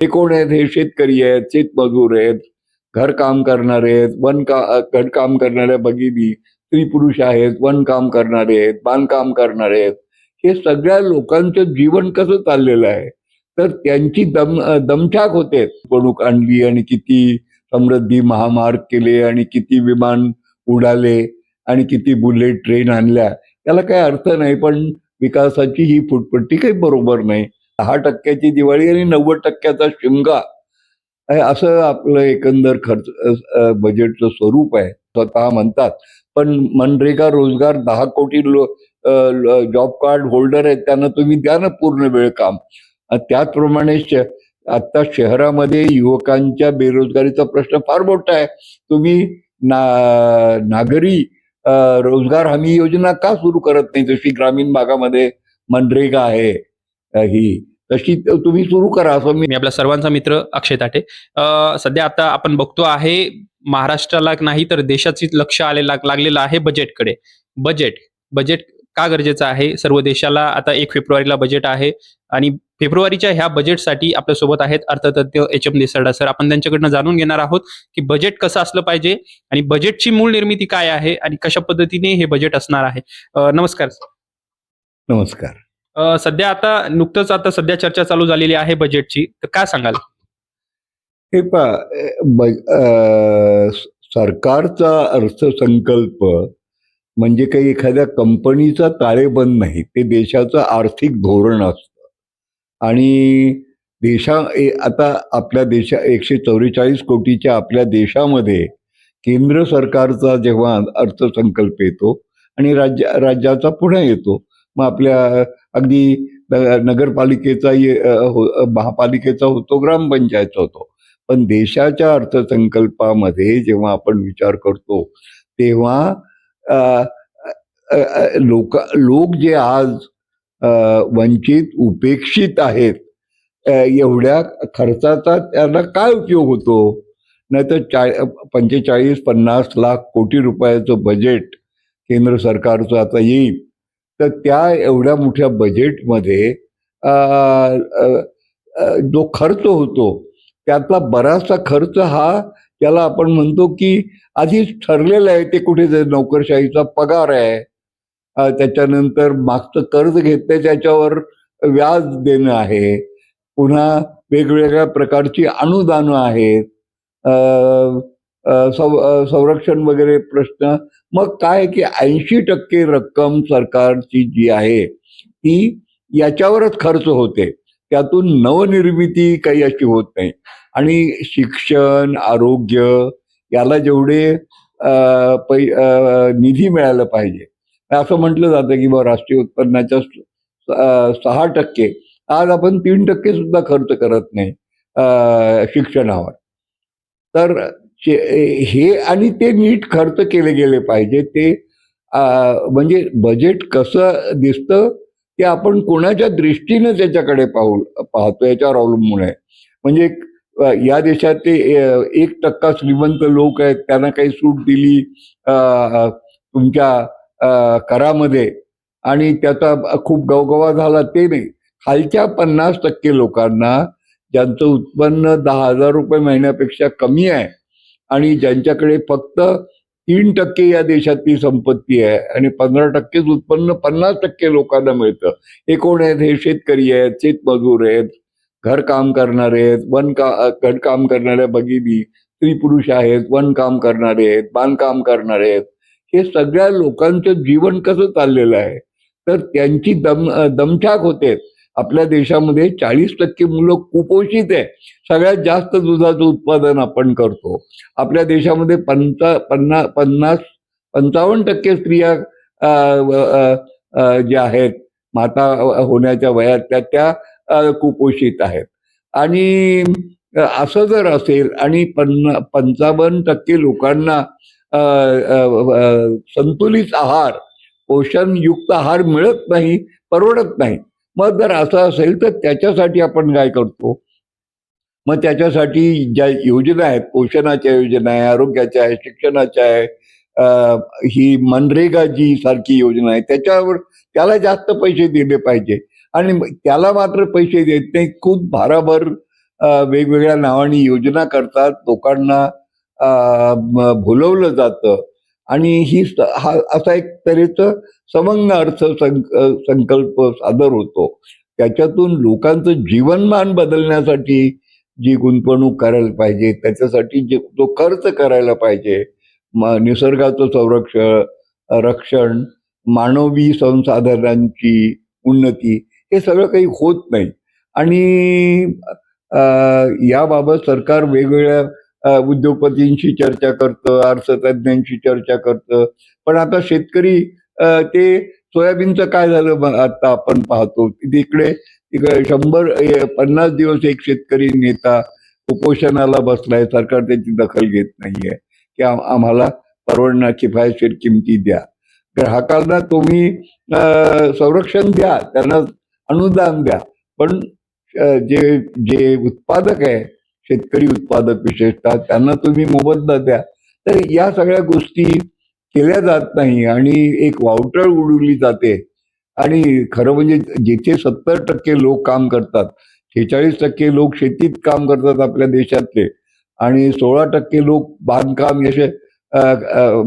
हे कोण आहेत? हे शेतकरी आहेत शेतमजूर आहेत घरकाम करणारे आहेत वन का घरकाम करणाऱ्या भगिनी स्त्री पुरुष आहेत वन काम करणारे आहेत बांधकाम करणारे आहेत. हे सगळ्या लोकांचं जीवन कसं चाललेलं आहे? तर त्यांची दम दमछाक होते. पडूक आणली आणि किती समृद्धी महामार्ग केले आणि किती विमान उडाले आणि किती बुलेट ट्रेन आणल्या. त्याला काही अर्थ नाही पण विकासाची ही फुटपट्टी काही बरोबर नाही. दहा टक्क्याची दिवाळी आणि नव्वद टक्क्याचा शिमगा. असं आपलं एकंदर खर्च बजेटचं स्वरूप आहे. स्वतः म्हणतात. पण मनरेगा रोजगार दहा कोटी लो जॉब कार्ड होल्डर आहेत त्यांना तुम्ही द्या ना पूर्ण वेळ काम. त्याचप्रमाणे श- आता शहरामध्ये युवकांच्या बेरोजगारीचा प्रश्न फार मोठा आहे. तुम्ही ना नागरी रोजगार हमी योजना का सुरू करत नाही? जशी ग्रामीण भागामध्ये मनरेगा आहे ही. तशी त- तुम्ही सुरू करा असं मी मी आपला सर्वांचा मित्र अक्षय ताटे. सध्या आता आपण बघतो आहे महाराष्ट्राला नाही तर देशाची लक्ष आलेला लागलेलं आहे बजेटकडे बजेट बजेट का गरजेचं आहे? सर्व देशाला आता एक फेब्रुवारीला बजेट आहे आणि फेब्रुवारीच्या ह्या बजेटसाठी आपल्यासोबत आहेत अर्थतज्ञ एच एम देसाडा सर. आपण त्यांच्याकडनं जाणून घेणार आहोत की बजेट कसं असलं पाहिजे आणि बजेटची मूळ निर्मिती काय आहे आणि कशा पद्धतीने हे बजेट असणार आहे. नमस्कार सर नमस्कार. सध्या आता नुकतंच आता सध्या चर्चा चालू झालेली आहे बजेटची तर काय सांगाल? हे पा सरकारचा अर्थसंकल्प म्हणजे काही एखाद्या कंपनीचा ताळेबंद नाही ते देशाचं आर्थिक धोरण असतं. आणि देशा ए- आता आपल्या देशा एकशे चौवेचाळीस कोटीच्या आपल्या देशामध्ये केंद्र सरकारचा जेव्हा अर्थसंकल्प येतो आणि राज्य राज्याचा पुढे येतो मग आपल्या अगदी न- नगरपालिकेचा ये- हो- महापालिकेचा होतो ग्रामपंचायतचा होतो. पण देशाच्या अर्थसंकल्पामध्ये जेव्हा आपण विचार करतो तेव्हा लोक लोक जे आज वंचित उपेक्षित आहेत एवढ्या खर्चाचा त्यांना काय उपयोग होतो? नाहीतर चा पंचेचाळीस पन्नास लाख कोटी रुपयाचं बजेट केंद्र सरकारचं आता येईल. तर त्या एवढ्या मोठ्या बजेटमध्ये जो खर्च होतो त्यातला बराचसा खर्च हा त्याला आपण म्हणतो की आधीच ठरलेलं आहे ते कुठे नोकरशाहीचा पगार आहे. त्याच्यानंतर मागचं कर्ज घेतलं त्याच्यावर व्याज देणं आहे. पुन्हा वेगवेगळ्या प्रकारची अनुदानं आहेत. सं संरक्षण वगैरे प्रश्न. मग काय की ऐंशी टक्के रक्कम सरकारची जी आहे ती याच्यावरच खर्च होते. त्यातून नवनिर्मिती काही अशी होत नाही. आणि शिक्षण आरोग्य याला जेवढे पै निधी मिळायला पाहिजे. असं म्हटलं जातं की बा राष्ट्रीय उत्पन्नाच्या सहा टक्के. आज आपण तीन टक्के सुद्धा खर्च करत नाही शिक्षणावर. तर हे आणि ते नीट खर्च केले गेले पाहिजे. ते म्हणजे बजेट कसं दिसतं ते आपण कोणाच्या दृष्टीनं त्याच्याकडे पाहू पाहतो याच्यावर अवलंबून आहे. म्हणजे या देशात ते एक टक्का श्रीमंत लोक आहेत त्यांना काही सूट दिली तुमच्या करामध्ये आणि त्याचा खूप गवगवा झाला ते नाही. खालच्या पन्नास टक्के लोकांना ज्यांचं उत्पन्न दहा हजार रुपये महिन्यापेक्षा कमी आहे आणि ज्यांच्याकडे फक्त तीन टक्के या देशातली संपत्ती आहे आणि पंधरा टक्केच उत्पन्न पन्नास टक्के लोकांना मिळतं. हे कोण आहेत? हे शेतकरी आहेत शेतमजूर आहेत घरकाम करणारे आहेत वन का घरकाम करणाऱ्या भगिनी स्त्री पुरुष आहेत वन काम करणारे आहेत बांधकाम करणारे आहेत. हे सगळ्या लोकांचं जीवन कसं चाललेलं आहे? तर त्यांची दम दमछाक होते. आपल्या देशामध्ये चाळीस टक्के मुलं कुपोषित आहे. सगळ्यात जास्त दुधाचं उत्पादन आपण करतो. आपल्या देशामध्ये पंचा पन्ना पन्नास पंचावन्न टक्के स्त्रिया ज्या आहेत माता होण्याच्या वयात त्या त्या कुपोषित आहेत. आणि असं जर असेल आणि पन्ना पंचावन्न टक्के लोकांना संतुलित आहार पोषणयुक्त आहार मिळत नाही परवडत नाही मग जर असं असेल तर त्याच्यासाठी आपण काय करतो? मग त्याच्यासाठी ज्या योजना आहेत पोषणाच्या योजना आहे आरोग्याच्या आहे शिक्षणाच्या आहे ही मनरेगा जी सारखी योजना आहे त्याच्यावर त्याला जास्त पैसे दिले पाहिजे. आणि त्याला मात्र पैसे देत नाही खूप भाराभर वेगवेगळ्या नावाने योजना करतात. लोकांना भुलवलं जातं. आणि ही हा असा एक तऱ्हेचं समंग अर्थ संकल्प सादर होतो. त्याच्यातून लोकांचं जीवनमान बदलण्यासाठी जी गुंतवणूक करायला पाहिजे त्याच्यासाठी जे जो खर्च करायला पाहिजे म- निसर्गाचं संरक्षण रक्षण मानवी संसाधनांची उन्नती हे सगळं काही होत नाही. आणि याबाबत सरकार वेगवेगळ्या उद्योगपतींशी चर्चा करतं अर्थतज्ञांशी चर्चा करतं. पण आता शेतकरी ते सोयाबीनचं काय झालं आता आपण पाहतो. तिकडे तिकडे शंभर पन्नास दिवस एक शेतकरी नेता उपोषणाला बसलाय सरकार त्याची दखल घेत नाहीये. की आम्हाला परवडणार किफायतशीर किमती द्या. ग्राहकांना तुम्ही संरक्षण द्या. त्यांना अनुदान द्या. पण जे जे उत्पादक आहे शेतकरी उत्पादक विशेषतः त्यांना तुम्ही मोबदला द्या. तर या सगळ्या गोष्टी केल्या जात नाही आणि एक वावटळ उडवली जाते. आणि खरं म्हणजे जिथे सत्तर टक्के लोक काम करतात शेहेचाळीस टक्के लोक शेतीत काम करतात आपल्या देशातले आणि सोळा टक्के लोक बांधकाम असे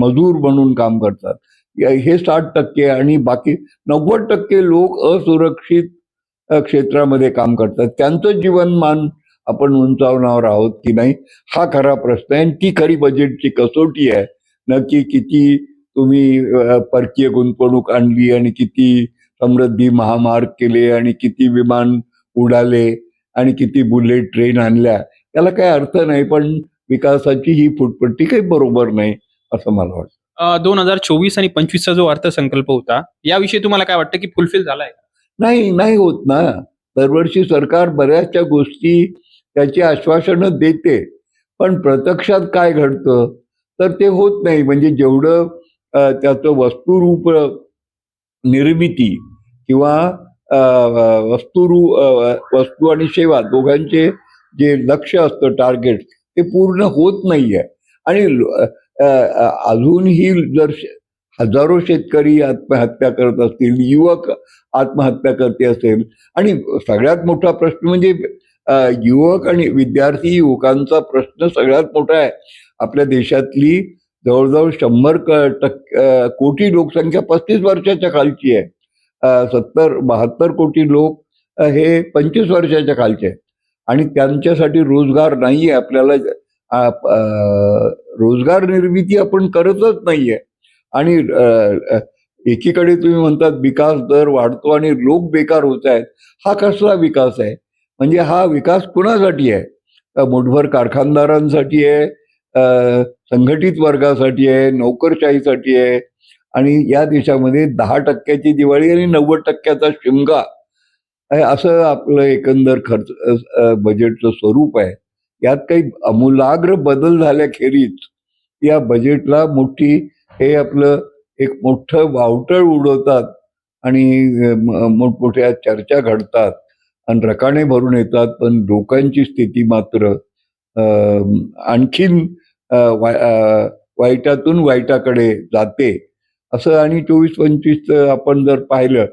मजूर म्हणून काम करतात. हे साठ टक्के आणि बाकी नव्वद टक्के लोक असुरक्षित क्षेत्रामध्ये काम करतात. त्यांचं जीवनमान आपण उंचावणार आहोत की नाही हा खरा प्रश्न आहे. आणि ती खरी बजेटची कसोटी आहे. नक्की किती तुम्ही परकीय गुंतवणूक आणली आणि किती समृद्धी महामार्ग केले आणि किती विमान उडाले आणि किती बुलेट ट्रेन आणल्या त्याला काही अर्थ नाही पण विकासाची ही फुटपट्टी काही बरोबर नाही असं मला वाटतं. दोन हजार चोवीस आणि पंचवीसचा जो अर्थसंकल्प होता याविषयी तुम्हाला काय वाटतं की फुलफिल झालाय? नाही नाही होत ना. दरवर्षी सरकार बऱ्याचशा गोष्टी त्याची आश्वासनं देते. पण प्रत्यक्षात काय घडतं? तर ते होत नाही. म्हणजे जेवढं त्याचं वस्तुरूप निर्मिती किंवा वस्तुरू वस्तू आणि सेवा दोघांचे जे लक्ष असतं टार्गेट ते पूर्ण होत नाहीये. आणि अजूनही जर हजारो शेतकरी आत्महत्या करत असतील युवक आत्महत्या करते असेल आणि सगळ्यात मोठा प्रश्न म्हणजे युवक आणि विद्यार्थी युवकांचा प्रश्न सगळ्यात मोठा आहे. आपल्या देशातली जवळजवळ शंभर क- कोटी लोकसंख्या पस्तीस वर्षाच्या खालची आहे. सत्तर बहात्तर कोटी लोक हे पंचवीस वर्षाच्या खालचे आणि त्यांच्यासाठी रोजगार नाही आहे. आपल्याला रोजगार निर्मिती आपण करतच नाहीये. आणि एकीकडे तुम्ही म्हणतात विकास दर वाढतो आणि लोक बेकार होत आहेत. हा कसला विकास आहे? म्हणजे हा विकास कुणासाठी आहे? मोठभर मुठभर कारखानदारांसाठी आहे संघटित वर्गासाठी आहे नोकरशाहीसाठी आहे. आणि या देशामध्ये दहा टक्क्याची दिवाळी आणि नव्वद टक्क्याचा शिमगा असं आपलं एकंदर खर्च बजेटचं स्वरूप आहे. यात काही अमूलाग्र बदल झाल्याखेरीज या बजेटला मोठी हे आपलं एक मोठं वावटळ उडवतात आणि मोठमोठ्या चर्चा घडतात. आणि रकाने भरून येतात पण लोकांची स्थिती मात्र आणखीन वाईटातून वाईटाकडे जाते. असं आणि चोवीस पंचवीस आपण जर पाहिलं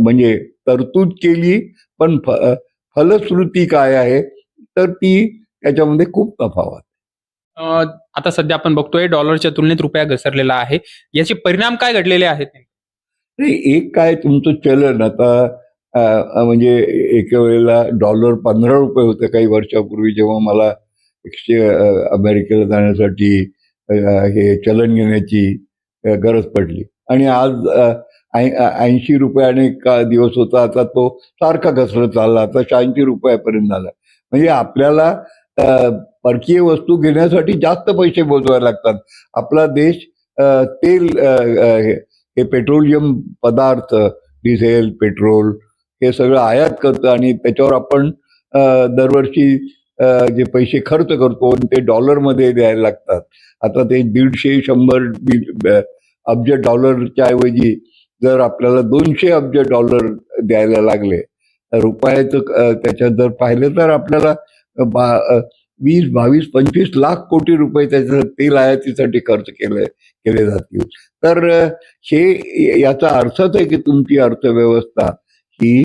म्हणजे तरतूद केली पण फ फलश्रुती काय आहे तर ती त्याच्यामध्ये खूप तफावत आता सध्या आपण बघतोय डॉलरच्या तुलनेत रुपया घसरलेला आहे. याचे परिणाम काय घडलेले आहेत नाही एक काय तुमचं चलन आता म्हणजे एका वेळेला डॉलर पंधरा रुपये होते काही वर्षापूर्वी जेव्हा मला एकशे अमेरिकेला जाण्यासाठी हे चलन घेण्याची गरज पडली. आणि आज ऐंशी रुपयाने का दिवस होता आता तो सारखा घसरत चालला आता शहाऐंशी रुपयापर्यंत झाला. म्हणजे आपल्याला परकीय वस्तू घेण्यासाठी जास्त पैसे मोजवावे लागतात. आपला देश तेल हे हे पेट्रोलियम पदार्थ डिझेल पेट्रोल हे सगळं आयात करतं आणि त्याच्यावर आपण दरवर्षी जे पैसे खर्च करतो आणि ते डॉलरमध्ये द्यायला लागतात. आता ते दीडशे शंभर अब्ज डॉलरच्या ऐवजी जर आपल्याला दोनशे अब्ज डॉलर द्यायला लागले रुपयाचं त्याच्यात जर पाहिलं तर आपल्याला बा वीस बावीस पंचवीस लाख कोटी रुपये त्याच्या तेल आयातीसाठी खर्च केले केले जातील. तर हे याचा अर्थच आहे की तुमची अर्थव्यवस्था ही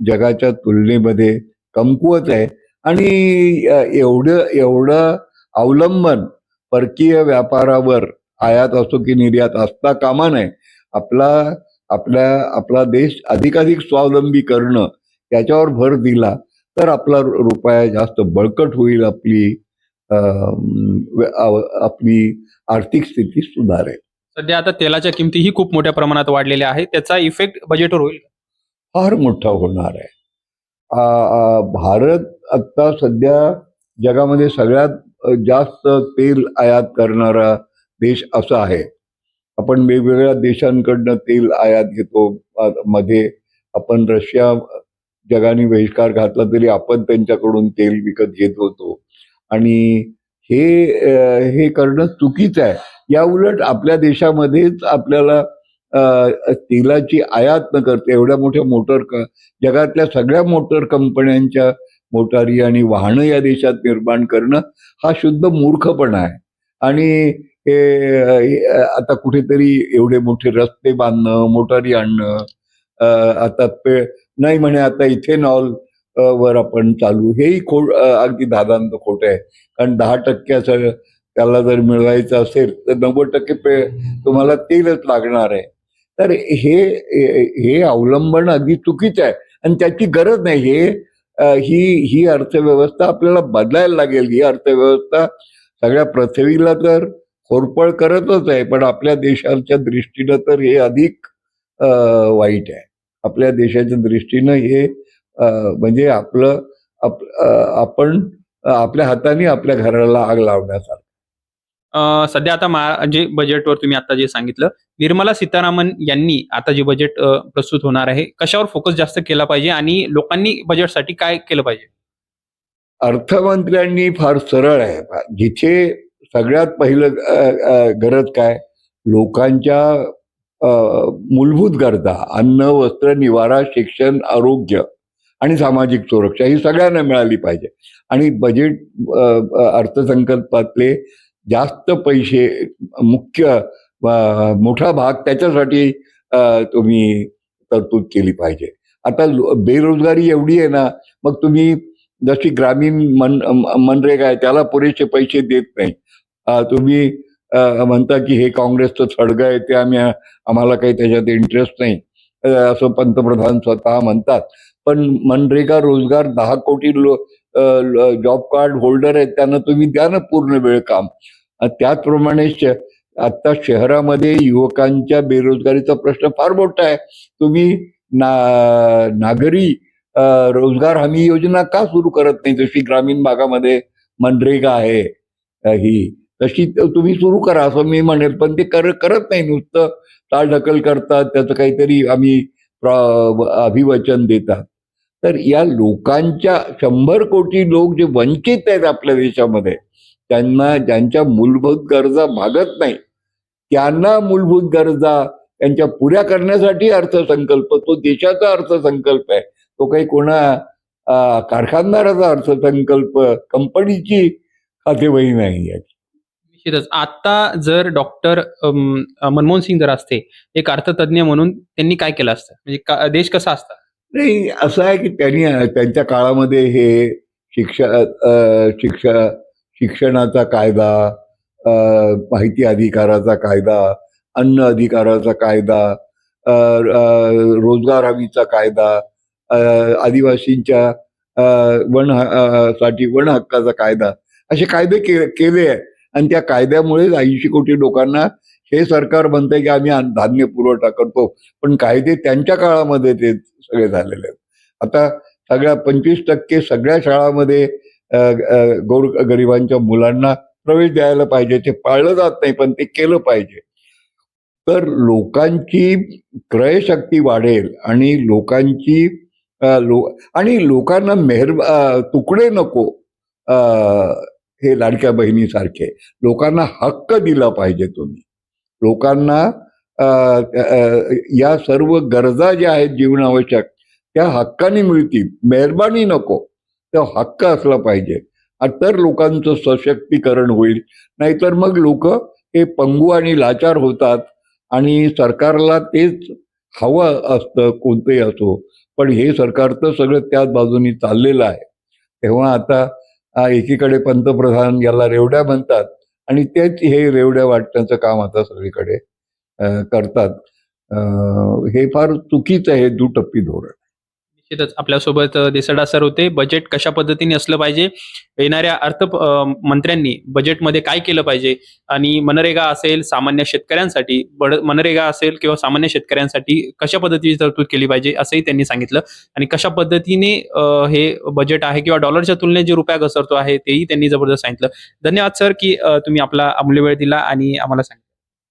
जगाच्या तुलनेमध्ये कमकुवत आहे. आणि एवढं एवढं अवलंबन परकीय व्यापारावर आयात असो की निर्यात असता कामा नये. आपला आपल्या आपला देश अधिकाधिक स्वावलंबी करणं याच्यावर भर दिला तर आपला रुपया जास्त बळकट होईल आपली आपली आर्थिक स्थिती सुधारेल. सध्या आता तेलाच्या किमती ही खूप मोठ्या प्रमाणात वाढलेल्या आहेत. त्याचा इफेक्ट बजेटवर होईल फार मोठा होणार आहे. भारत आता सध्या जगामध्ये सगळ्यात जास्त तेल आयात करणारा देश असा आहे. आपण वेगवेगळ्या देशांकडनं तेल आयात घेतो. मध्ये आपण रशिया जगाने बहिष्कार घातला तरी आपण त्यांच्याकडून तेल विकत घेत होतो. आणि हे हे करणं चुकीचं आहे. या उलट आपल्या देशामध्येच आपल्याला तेलाची आयात न करते एवढ्या मोठ्या मोटर क जगातल्या सगळ्या मोटर कंपन्यांच्या मोटारी आणि वाहनं या देशात निर्माण करणं हा शुद्ध मूर्खपणा आहे. आणि हे आता कुठेतरी एवढे मोठे रस्ते बांधणं मोटारी आणणं आता पे नाही म्हणे आता इथेनॉल वर आपण चालू हेही खो अगदी दादांत खोट आहे. कारण दहा टक्क्याचं त्याला जर मिळवायचं असेल तर नव्वद टक्के पे तुम्हाला तेलच लागणार आहे. तर हे हे- अवलंबन अगदी चुकीचं आहे. आणि त्याची गरज नाही. हे ही ही अर्थव्यवस्था आपल्याला बदलायला लागेल. ही अर्थव्यवस्था सगळ्या पृथ्वीला तर होरपळ करतच आहे. पण आपल्या देशाच्या दृष्टीनं तर हे अधिक वाईट आहे. आपल्या देशाच्या दृष्टीनं हे म्हणजे आपलं आपण आपल्या हाताने आपल्या घराला आग लावण्यासारखं. सध्या आता मा जे बजेटवर तुम्ही आता जे सांगितलं निर्मला सीतारामन यांनी आता जे बजेट प्रस्तुत होणार आहे कशावर फोकस जास्त केला पाहिजे आणि लोकांनी बजेटसाठी काय केलं पाहिजे? अर्थमंत्र्यांनी फार सरळ आहे. जिथे सगळ्यात पहिलं गरज काय? लोकांच्या मूलभूत गरजा अन्न वस्त्र निवारा शिक्षण आरोग्य आणि सामाजिक सुरक्षा ही सगळ्यांना मिळाली पाहिजे. आणि बजेट अर्थसंकल्पातले जास्त पैसे मुख्य मोठा भाग त्याच्यासाठी तुम्ही तरतूद केली पाहिजे. आता बेरोजगारी एवढी आहे ना मग तुम्ही जशी ग्रामीण मन मनरेगा आहे त्याला पुरेसे पैसे देत नाही. तुम्ही म्हणता की हे काँग्रेसचं थडगं आहे ते आम्ही आम्हाला काही त्याच्यात इंटरेस्ट नाही. असं पंतप्रधान स्वतः म्हणतात. पण मनरेगा रोजगार दहा कोटी लो जॉब कार्ड होल्डर आहेत त्यांना तुम्ही द्या ना पूर्ण वेळ काम. त्याचप्रमाणे श आता शहरामध्ये युवकांच्या बेरोजगारीचा प्रश्न फार मोठा आहे. तुम्ही ना नागरी रोजगार हमी योजना का सुरू करत नाही? जशी ग्रामीण भागामध्ये मनरेगा आहे ही तशी तुम्ही सुरू करा असं मी म्हणेल. पण ते कर करत नाही. नुसतं टाळढकल करतात त्याचं काहीतरी आम्ही अभिवचन देतात. तर या लोकांच्या शंभर कोटी लोक जे वंचित आहेत आपल्या देशामध्ये त्यांना ज्यांच्या मूलभूत गरजा भागत नाही त्यांना मूलभूत गरजा त्यांच्या पुऱ्या करण्यासाठी अर्थसंकल्प तो देशाचा अर्थसंकल्प आहे. तो काही कोणा कारखानदाराचा अर्थसंकल्प कंपनीची खातेवही नाही आहे निश्चितच. आता जर डॉक्टर मनमोहन सिंग जर असते एक अर्थतज्ञ म्हणून त्यांनी काय केलं असतं? म्हणजे देश कसा असता? नाही असं आहे की त्यांनी त्यांच्या काळामध्ये हे शिक्षा शिक्षा शिक्षणाचा कायदा माहिती अधिकाराचा कायदा अन्न अधिकाराचा कायदा रोजगार हमीचा कायदा आदिवासींच्या वनसाठी वन हक्काचा कायदा असे कायदे के केले आहे आणि त्या कायद्यामुळेच ऐंशी कोटी लोकांना हे सरकार म्हणते की आम्ही धान्य पुरवठा करतो. पण कायदे त्यांच्या काळामध्ये ते सगळे झालेले आहेत. आता सगळ्या पंचवीस टक्के सगळ्या शाळामध्ये गोर गरिबांच्या मुलांना प्रवेश द्यायला पाहिजे. ते पाळलं जात नाही पण ते केलं पाहिजे. तर लोकांची क्रयशक्ती वाढेल आणि लोकांची लो आणि लोकांना मेहर तुकडे नको हे लाडक्या बहिणीसारखे. लोकांना हक्क दिला पाहिजे तुम्ही. लोकांना अ, या सर्व गरजा ज्या आहेत जीवनावश्यक त्या हक्काने मिळतील. मेहरबानी नको. तो हक्क असला पाहिजे. तर लोकांचं सशक्तीकरण होईल. नाहीतर मग लोक हे पंगू आणि लाचार होतात आणि सरकारला तेच हवं असतं कोणतंही असो. पण हे सरकार तर सगळं त्याच बाजूनी चाललेलं आहे. तेव्हा आता एकीकडे पंतप्रधान याला रेवड्या म्हणतात आणि तेच हे रेवड्या वाटण्याचं काम आता सगळीकडे करतात. हे फार चुकीचं आहे दुटप्पी धोरण. निश्चितच आपल्यासोबत देसडा सर होते. बजेट कशा पद्धतीने असलं पाहिजे? येणाऱ्या अर्थ मंत्र्यांनी बजेटमध्ये काय केलं पाहिजे? आणि मनरेगा असेल सामान्य शेतकऱ्यांसाठी बड मनरेगा असेल किंवा सामान्य शेतकऱ्यांसाठी कशा पद्धतीची तरतूद केली पाहिजे असंही त्यांनी सांगितलं. आणि कशा पद्धतीने हे बजेट आहे किंवा डॉलरच्या तुलनेत जे रुपया घसरतो आहे तेही त्यांनी जबरदस्त सांगितलं. धन्यवाद सर की तुम्ही आपला अमूल्य वेळ दिला आणि आम्हाला सांगितलं.